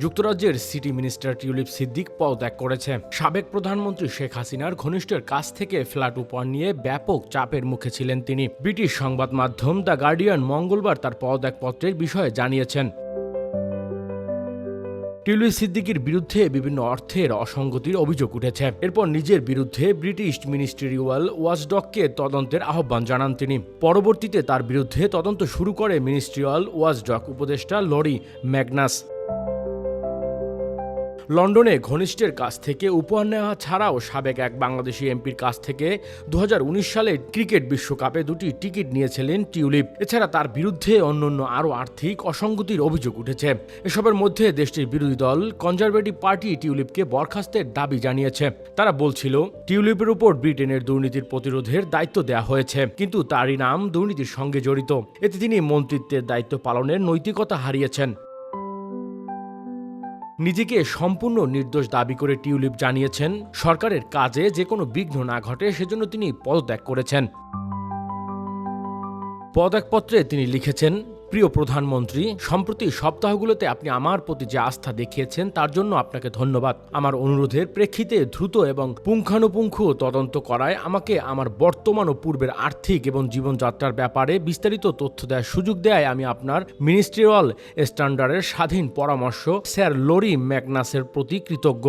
যুক্তরাজ্যের city minister tulip Siddique পদত্যাগ করেছে। সাবেক প্রধানমন্ত্রী শেখ হাসিনার ঘনিষ্ঠের কাছ থেকে ফ্ল্যাট উপহার নিয়ে ব্যাপক চাপের মুখে ছিলেন তিনি। ব্রিটিশ সংবাদ মাধ্যম দ্য গার্ডিয়ান মঙ্গলবার তার পদত্যাগপত্রের বিষয়ে জানিয়েছেন। টিউলিপ সিদ্দিকির বিরুদ্ধে বিভিন্ন অর্থের অসঙ্গতির অভিযোগ উঠেছে। এরপর নিজের বিরুদ্ধে ব্রিটিশ মিনিস্ট্রিয়াল ওয়াচডগকে তদন্তের আহ্বান জানান তিনি। পরবর্তীতে তার বিরুদ্ধে তদন্ত শুরু করে মিনিস্ট্রিয়াল ওয়াচডগ উপদেষ্টা লরি ম্যাগনাস। লন্ডনে ঘনিষ্ঠের কাছ থেকে উপহার নেওয়া ছাড়াও সাবেক এক বাংলাদেশি এমপির কাছ থেকে দু হাজার উনিশ সালে ক্রিকেট বিশ্বকাপে দুটি টিকিট নিয়েছিলেন টিউলিপ। এছাড়া তার বিরুদ্ধে অন্যান্য আরও আর্থিক অসঙ্গতির অভিযোগ উঠেছে। এসবের মধ্যে দেশটির বিরোধী দল কনজারভেটিভ পার্টি টিউলিপকে বরখাস্তের দাবি জানিয়েছে। তারা বলছিল, টিউলিপের উপর ব্রিটেনের দুর্নীতির প্রতিরোধের দায়িত্ব দেওয়া হয়েছে, কিন্তু তারই নাম দুর্নীতির সঙ্গে জড়িত। এতে তিনি মন্ত্রিত্বের দায়িত্ব পালনের নৈতিকতা হারিয়েছেন। নিজেকে সম্পূর্ণ নির্দোষ দাবি করে টিউলিপ জানিয়েছেন, সরকারের কাজে যে কোনো বিঘ্ন না ঘটে সেজন্য তিনি পদত্যাগ করেছেন। পদত্যাগপত্রে তিনি লিখেছেন প্রিয় প্রধানমন্ত্রী, সম্প্রতি সপ্তাহগুলোতে আপনি আমার প্রতি যে আস্থা দেখিয়েছেন, তার জন্য আপনাকে ধন্যবাদ। আমার অনুরোধের প্রেক্ষিতে দ্রুত এবং পুঙ্খানুপুঙ্খ তদন্ত করায় আমাকে আমার বর্তমান ও পূর্বের আর্থিক এবং জীবনযাত্রার ব্যাপারে বিস্তারিত তথ্য দেওয়ার সুযোগ দেয় আমি আপনার মিনিস্ট্রিয়াল স্ট্যান্ডার্ডের স্বাধীন পরামর্শ স্যার লরি ম্যাগনাসের প্রতি কৃতজ্ঞ।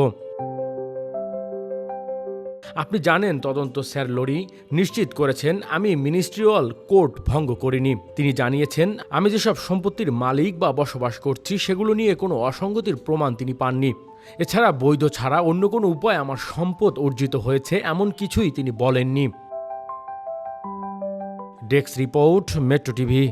আপনি জানেন তদন্ত স্যার লরি নিশ্চিত করেছেন, আমি মিনিস্ট্রিয়াল কোর্ট ভঙ্গ করিনি। তিনি জানিয়েছেন, আমি যেসব সম্পত্তির মালিক বা বসবাস করছি, সেগুলো নিয়ে কোনো অসঙ্গতির প্রমাণ তিনি পাননি। এছাড়া বৈধ ছাড়া অন্য কোনো উপায় আমার সম্পদ অর্জিত হয়েছে, এমন কিছুই তিনি বলেননি। Desk report, Metro TV.